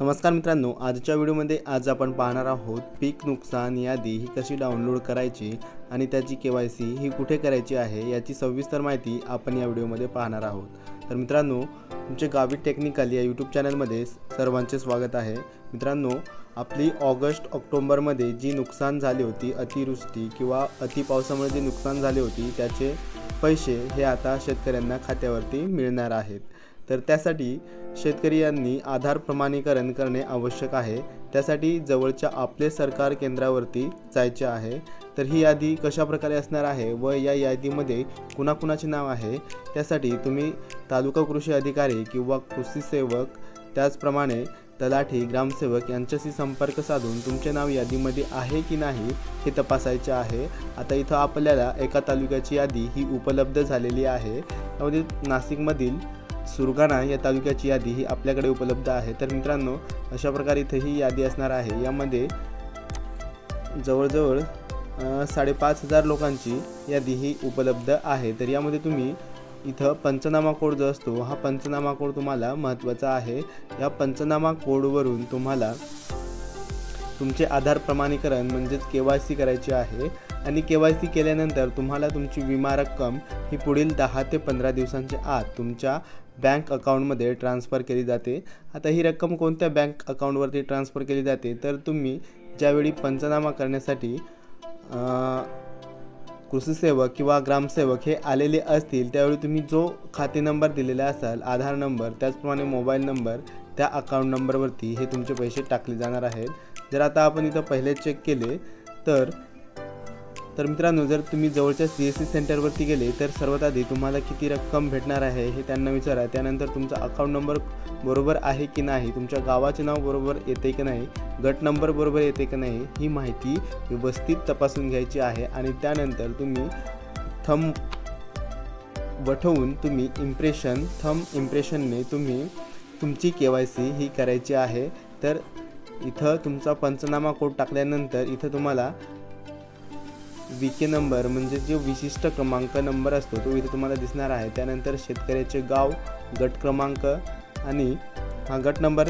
नमस्कार मित्रांनो आजच्या व्हिडिओमध्ये आज आपण पाहणार आहोत पीक नुकसान यादी ही कशी डाउनलोड करायची आणि त्याची के वाय सी ही कुठे करायची आहे याची सविस्तर माहिती आपण या व्हिडिओमध्ये पाहणार आहोत. तर मित्रांनो तुमचे गावी टेक्निकल या यूट्यूब चॅनलमध्ये सर्वांचे स्वागत आहे. मित्रांनो आपली ऑगस्ट ऑक्टोंबरमध्ये जी नुकसान झाली होती अतिवृष्टी किंवा अति पावसामुळे जी नुकसान झाली होती त्याचे पैसे हे आता शेतकऱ्यांना खात्यावरती मिळणार आहेत. तर त्यासाठी शेतकरी यांनी आधार प्रमाणीकरण करणे आवश्यक आहे. त्यासाठी जवळच्या आपले सरकार केंद्रावरती जायचे आहे. तर ही यादी कशा प्रकारे असणार आहे व या यादीमध्ये कुणाकुणाचे नाव आहे त्यासाठी तुम्ही तालुका कृषी अधिकारी किंवा कृषी सेवक त्याचप्रमाणे तलाठी ग्रामसेवक यांच्याशी संपर्क साधून तुमचे नाव यादीमध्ये आहे की नाही हे तपासायचे आहे. आता इथं आपल्याला एका तालुक्याची यादी ही उपलब्ध झालेली आहे. त्यामध्ये नाशिकमधील सुरगाणा या तालुक्याची यादी ही आपल्याकडे उपलब्ध आहे. तर मित्रांनो अशा प्रकारे इथे ही यादी असणार आहे. यामध्ये जवळजवळ साडेपाच हजार लोकांची यादी ही उपलब्ध आहे. तर यामध्ये तुम्ही इथं पंचनामा कोड जो असतो हा पंचनामा कोड तुम्हाला महत्त्वाचा आहे. या पंचनामा कोडवरून तुम्हाला तुमचे आधार प्रमाणीकरण म्हणजेच के वाय सी करायची आहे. आणि के वाय सी केल्यानंतर तुम्हाला तुमची विमा रक्कम ही पुढील दहा ते पंधरा दिवसांच्या आत तुमच्या बँक अकाउंटमध्ये ट्रान्स्फर केली जाते. आता ही रक्कम कोणत्या बँक अकाउंटवरती ट्रान्स्फर केली जाते? तर तुम्ही ज्यावेळी पंचनामा करण्यासाठी अं, कृषी सेवक किंवा ग्रामसेवक हे आलेले असतील त्यावेळी तुम्ही जो खाते नंबर दिलेला असाल आधार नंबर त्याचप्रमाणे मोबाईल नंबर त्या अकाउंट नंबरवरती हे तुमचे पैसे टाकले जाणार आहेत. जर आता आपण इथं पहिले चेक केले तर तर मित्रांनो जर तुम्ही जवळच्या सी एस सी सेंटरवरती गेले तर सर्वात आधी तुम्हाला किती रक्कम भेटणार आहे हे त्यांना विचारा. त्यानंतर तुमचा अकाउंट नंबर बरोबर आहे की नाही तुमच्या गावाचे नाव बरोबर येते की नाही गट नंबर बरोबर येते की नाही ही माहिती व्यवस्थित तपासून घ्यायची आहे. आणि त्यानंतर तुम्ही थंब वठवून तुम्ही इम्प्रेशन थंब इम्प्रेशनने तुम्ही तुमची के वाय सी ही करायची आहे. तर इथं तुमचा पंचनामा कोड टाकल्यानंतर इथं तुम्हाला वी के नंबर म्हणजे जो विशिष्ट क्रमांक नंबर असतो तो इथे तुम्हाला दिसणार आहे. त्यानंतर शेतकऱ्याचे गाव गट क्रमांक आणि हा गट नंबर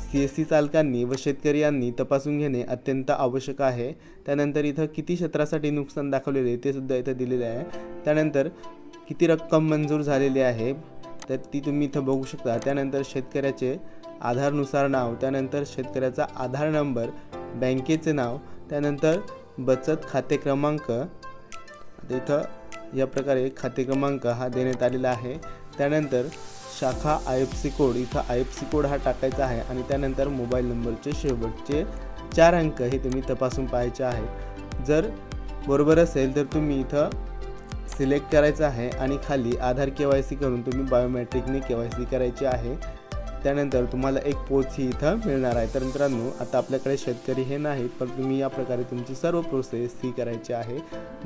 सी एस सी चालकांनी व शेतकरी यांनी तपासून घेणे अत्यंत आवश्यक आहे. त्यानंतर इथं किती क्षेत्रासाठी नुकसान दाखवलेले ते सुद्धा इथं दिलेले आहे. त्यानंतर किती रक्कम मंजूर झालेली आहे तर ती तुम्ही इथं बघू शकता. त्यानंतर शेतकऱ्याचे आधारनुसार नाव त्यानंतर शेतकऱ्याचा आधार नंबर बँकेचे नाव त्यानंतर बचत खाते क्रमांक तिथं इथं या प्रकारे खाते क्रमांक हा देण्यात आलेला आहे. त्यानंतर शाखा आय एफ सी कोड इथं आय एफ सी कोड हा टाकायचा आहे आणि त्यानंतर मोबाईल नंबरचे शेवटचे चार अंक हे तुम्ही तपासून पाहायचे आहेत जर बरोबर असेल तर तुम्ही इथं सिलेक्ट करायचं आहे आणि खाली आधार के वाय सी करून तुम्ही बायोमेट्रिकने के वाय सी करायची आहे. त्यानंतर तुम्हाला एक पोच ही इथं मिळणार आहे. तर मित्रांनो आता आपल्याकडे शेतकरी हे नाहीत पण तुम्ही या प्रकारे तुमची सर्व प्रोसेस ही करायची आहे.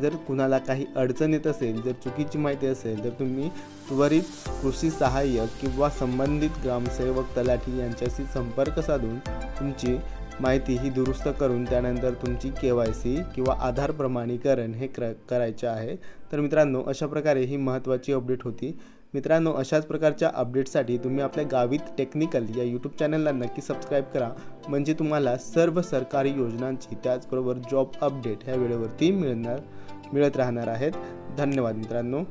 जर कुणाला काही अडचण येत असेल जर चुकीची माहिती असेल तर तुम्ही त्वरित कृषी सहाय्यक किंवा संबंधित ग्रामसेवक तलाठी यांच्याशी संपर्क साधून तुमची माहिती ही दुरुस्त करून त्यानंतर तुमची के वाय सी किंवा आधार प्रमाणीकरण हे क्र करायचे आहे. तर मित्रांनो अशा प्रकारे ही महत्त्वाची अपडेट होती. मित्रांनो अशाच प्रकारच्या अपडेटसाठी तुम्ही आपल्या गावित टेक्निकल या यूट्यूब चॅनलला नक्की सबस्क्राईब करा. म्हणजे तुम्हाला सर्व सरकारी योजनांची त्याचबरोबर जॉब अपडेट ह्या वेळेवरती मिळणार मिळत राहणार आहेत. धन्यवाद मित्रांनो.